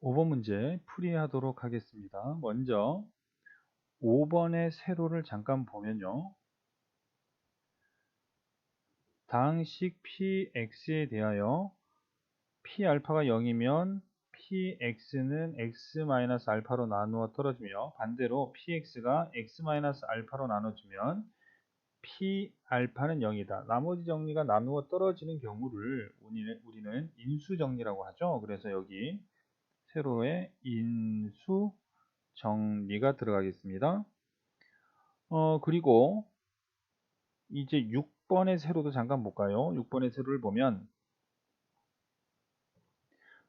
5번 문제 풀이하도록 하겠습니다. 먼저 5번의 세로를 잠깐 보면요. 다항식 px에 대하여 p알파가 0이면 px는 x-알파로 나누어 떨어지며 반대로 px가 x-알파로 나눠지면 p알파는 0이다. 나머지 정리가 나누어 떨어지는 경우를 우리는 인수정리라고 하죠. 그래서 여기 세로의 인수 정리가 들어가겠습니다. 어, 그리고 이제 6번의 세로도 잠깐 볼까요? 6번의 세로를 보면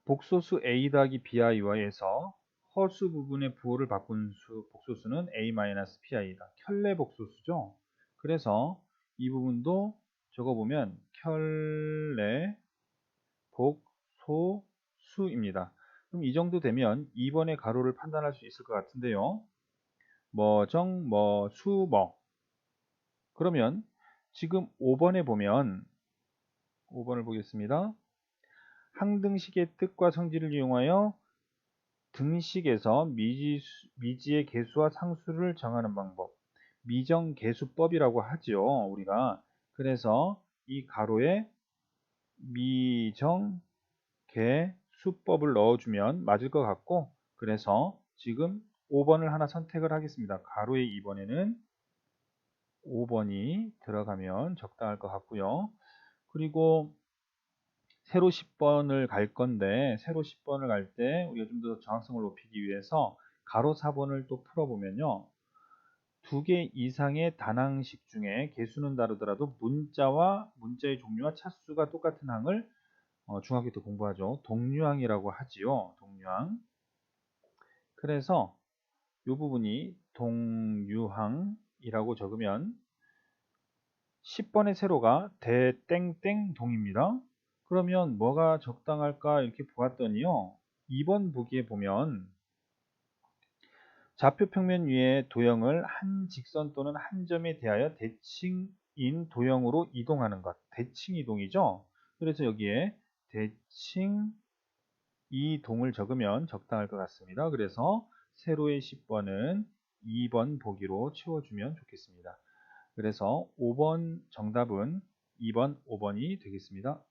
복소수 a 더하기 bi와에서 허수 부분의 부호를 바꾼 수, 복소수는 a-pi다. 켤레 복소수죠. 그래서 이 부분도 적어보면 켤레 복소수입니다. 그럼 이 정도 되면 2번의 가로를 판단할 수 있을 것 같은데요. 뭐, 정, 뭐, 수, 뭐. 그러면 지금 5번에 보면 5번을 보겠습니다. 항등식의 뜻과 성질을 이용하여 등식에서 미지, 미지의 개수와 상수를 정하는 방법. 미정개수법이라고 하지요. 우리가. 그래서 이 가로에 미정개 수법을 넣어주면 맞을 것 같고 그래서 지금 5번을 하나 선택을 하겠습니다. 가로의 2번에는 5번이 들어가면 적당할 것 같고요. 그리고 세로 10번을 갈 건데 세로 10번을 갈 때 우리가 좀 더 정확성을 높이기 위해서 가로 4번을 또 풀어보면요. 두 개 이상의 단항식 중에 개수는 다르더라도 문자와 문자의 종류와 차수가 똑같은 항을 어, 중학교 때 공부하죠. 동류항이라고 하지요. 동류항. 그래서 이 부분이 동유항이라고 적으면 10번의 세로가 대땡땡동입니다. 그러면 뭐가 적당할까 이렇게 보았더니요. 2번 보기에 보면 좌표 평면 위에 도형을 한 직선 또는 한 점에 대하여 대칭인 도형으로 이동하는 것. 대칭 이동이죠. 그래서 여기에 대칭 이 동을 적으면 적당할 것 같습니다. 그래서 세로의 10번은 2번 보기로 채워주면 좋겠습니다. 그래서 5번 정답은 2번, 5번이 되겠습니다.